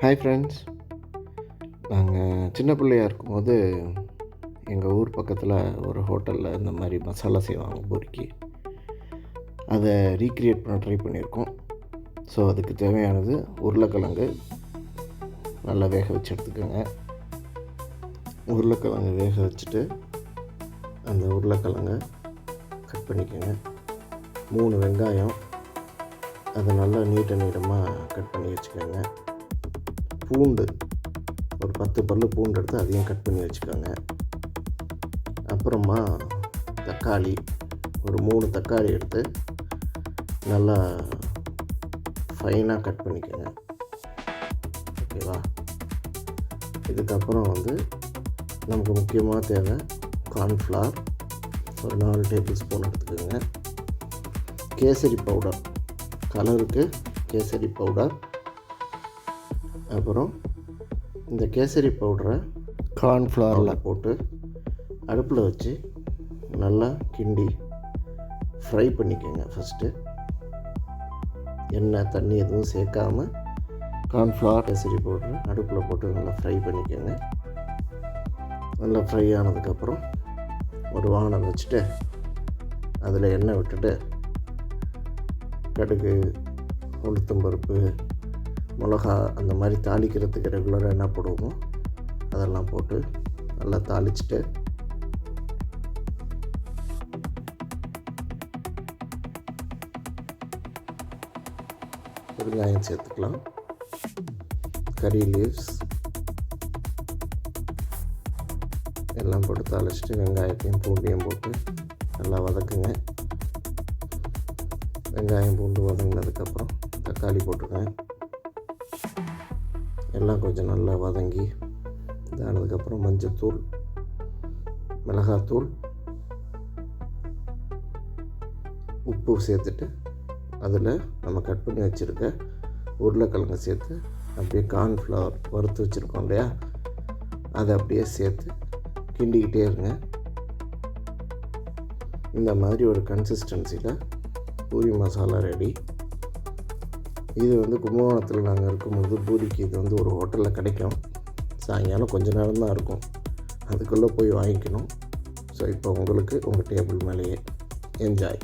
Hi friends நாங்கள் சின்ன பிள்ளையா இருக்கும்போது எங்கள் ஊர் பக்கத்தில் ஒரு ஹோட்டலில் இந்த மாதிரி மசாலா செய்வாங்க பூரிக்கு. அதை ரீக்ரியேட் பண்ண ட்ரை பண்ணியிருக்கோம். ஸோ அதுக்கு தேவையானது உருளைக்கிழங்கு. நல்லா வேக வச்சு எடுத்துக்கோங்க. உருளைக்கிழங்கு வேக வச்சுட்டு அந்த உருளைக்கிழங்கை கட் பண்ணிக்கோங்க. மூணு வெங்காயம். அதை நல்லா நீட்ட நீட்டமாக கட் பண்ணி வச்சுக்கோங்க. பூண்டு ஒரு பத்து பல்லு பூண்டு எடுத்து அதையும் கட் பண்ணி வச்சுக்கோங்க. அப்புறமா தக்காளி ஒரு மூணு தக்காளி எடுத்து நல்லா ஃபைனாக கட் பண்ணிக்கோங்க. ஓகேவா இதுக்கப்புறம் வந்து நமக்கு முக்கியமாக தேவை கார்ன்ஃப்ளவர் ஒரு நாலு டேபிள் ஸ்பூன் எடுத்துக்கோங்க. கேசரி பவுடர் கலருக்கு கேசரி பவுடர் அப்புறம் இந்த கேசரி பவுடரை கார்ன்ஃப்ளவரில் போட்டு அடுப்பில் வச்சு நல்லா கிண்டி ஃப்ரை பண்ணிக்கோங்க ஃபஸ்ட்டு. எண்ணெய் தண்ணி எதுவும் சேர்க்காம கார்ன்ஃப்ளவர் கேசரி பவுடர் அடுப்பில் போட்டு நல்லா ஃப்ரை பண்ணிக்கோங்க. நல்லா ஃப்ரை ஆனதுக்கப்புறம் ஒரு வானல் வச்சுட்டு அதில் எண்ணெய் விட்டுட்டு கடுகு உளுத்தம்பருப்பு மிளகா அந்த மாதிரி தாளிக்கிறதுக்கு ரெகுலராக என்ன போடுவோமோ அதெல்லாம் போட்டு நல்லா தாளிச்சிட்டு வெங்காயம் சேர்த்துக்கலாம். கறி லீவ்ஸ் எல்லாம் போட்டு தாளிச்சிட்டு வெங்காயத்தையும் பூண்டையும் போட்டு நல்லா வதக்குங்க. வெங்காயம் பூண்டு வதங்கினதுக்கப்புறம் தக்காளி போட்டுருக்கேன் எல்லாம் கொஞ்சம் நல்லா வதங்கி இதானதுக்கப்புறம் மஞ்சத்தூள் மிளகாத்தூள் உப்பு சேர்த்துட்டு அதில் நம்ம கட் பண்ணி வச்சுருக்க உருளைக்கிழங்கு சேர்த்து அப்படியே கார்ன்ஃப்ளவர் வறுத்து வச்சுருக்கோம் இல்லையா? அதை அப்படியே சேர்த்து கிண்டிக்கிட்டே இருங்க. இந்த மாதிரி ஒரு கன்சிஸ்டன்சியில் பூரி மசாலா ரெடி இது வந்து கும்பகோணத்தில் நாங்கள் இருக்கும்போது பூரிக்கு இது வந்து ஒரு ஹோட்டலில் கிடைக்கும். சாயங்காலம் கொஞ்ச நேரம் தான் இருக்கும். அதுக்குள்ளே போய் வாங்கிக்கணும். ஸோ இப்போ உங்களுக்கு உங்கள் டேபிள் மேலேயே. என்ஜாய்